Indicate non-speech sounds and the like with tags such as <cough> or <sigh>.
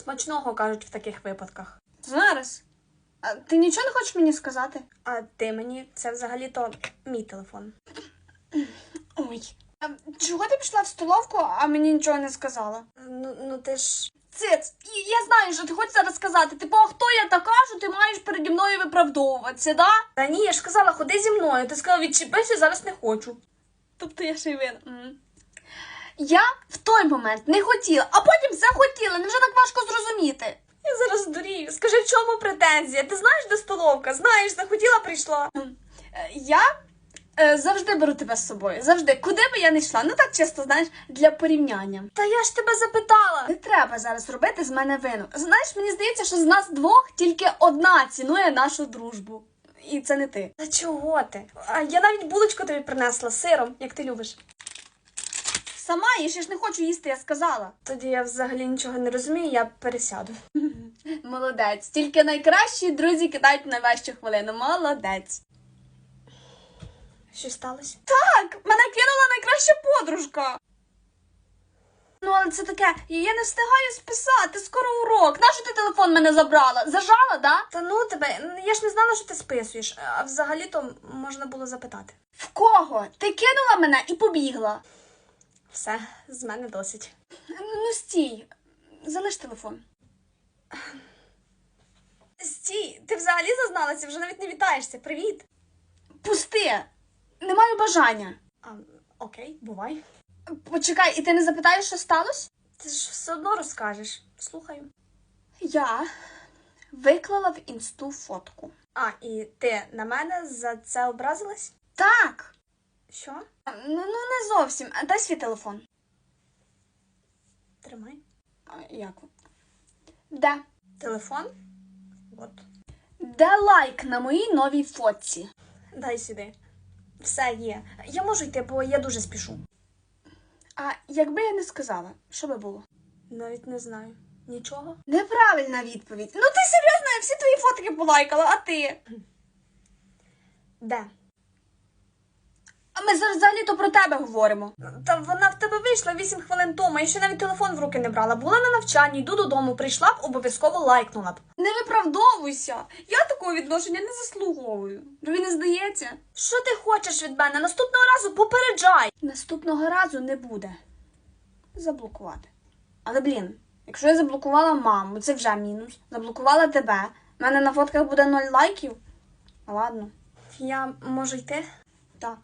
Смачного кажуть в таких випадках. Зараз. А ти нічого не хочеш мені сказати? А ти мені це взагалі-то мій телефон. Ой. А чого ти пішла в столовку, а мені нічого не сказала? Ну, ну ти ж. Циц, я знаю, що ти хочеш зараз сказати. Типу, а хто я така, що ти маєш переді мною виправдовуватися, да? Та ні, я ж казала, ходи зі мною. Ти сказала, відчепися, зараз не хочу. Тобто я ще й винна. Я в той момент не хотіла, а потім захотіла. Невже так важко зрозуміти? Я зараз здурію. Скажи, в чому претензія? Ти знаєш, де столовка? Знаєш, захотіла, прийшла. Е, Я е, завжди беру тебе з собою. Завжди, куди би я не йшла. Ну так чисто, знаєш, для порівняння. Та я ж тебе запитала. Не треба зараз робити з мене вину. Знаєш, мені здається, що з нас двох тільки одна цінує нашу дружбу. І це не ти. Та чого ти? А я навіть булочку тобі принесла з сиром, як ти любиш. Сама їж, я ж не хочу їсти, я сказала. Тоді я взагалі нічого не розумію, я пересяду. <laughs> Молодець. Тільки найкращі друзі кидають на найважчу хвилину. Молодець. Що сталося? Так, мене кинула найкраща подружка. Ну, але це таке, я не встигаю списати, скоро урок. Нащо ти телефон мене забрала? Зажала, да? Та ну тебе, я ж не знала, що ти списуєш, а взагалі-то можна було запитати. В кого? Ти кинула мене і побігла. Все, з мене досить. Ну, стій, залиш телефон. Стій, ти взагалі зазналася, вже навіть не вітаєшся. Привіт. Пусти. Не маю бажання. А, окей, бувай. Почекай, і ти не запитаєш, що сталося? Ти ж все одно розкажеш. Слухаю. Я виклала в інсту фотку. А, і ти на мене за це образилась? Так. Що? Ну, ну не зовсім. Дай свій телефон. Тримай. А, як? Де? Телефон? От. Де лайк на моїй новій фотці? Дай сюди. Все є. Я можу йти, бо я дуже спішу. А якби я не сказала, що би було? Навіть не знаю. Нічого? Неправильна відповідь. Ну ти серйозно, я всі твої фотки полайкала, а ти? Де? Ми зараз взагалі-то про тебе говоримо. Та вона в тебе вийшла 8 хвилин тому, я ще навіть телефон в руки не брала. Була на навчанні, йду додому, прийшла б, обов'язково лайкнула б. Не виправдовуйся. Я такого відношення не заслуговую. Тобі не здається? Що ти хочеш від мене? Наступного разу попереджай. Наступного разу не буде. Заблокувати. Але блін, якщо я заблокувала маму, це вже мінус. Заблокувала тебе. У мене на фотках буде ноль лайків. Ладно, Я можу йти? так.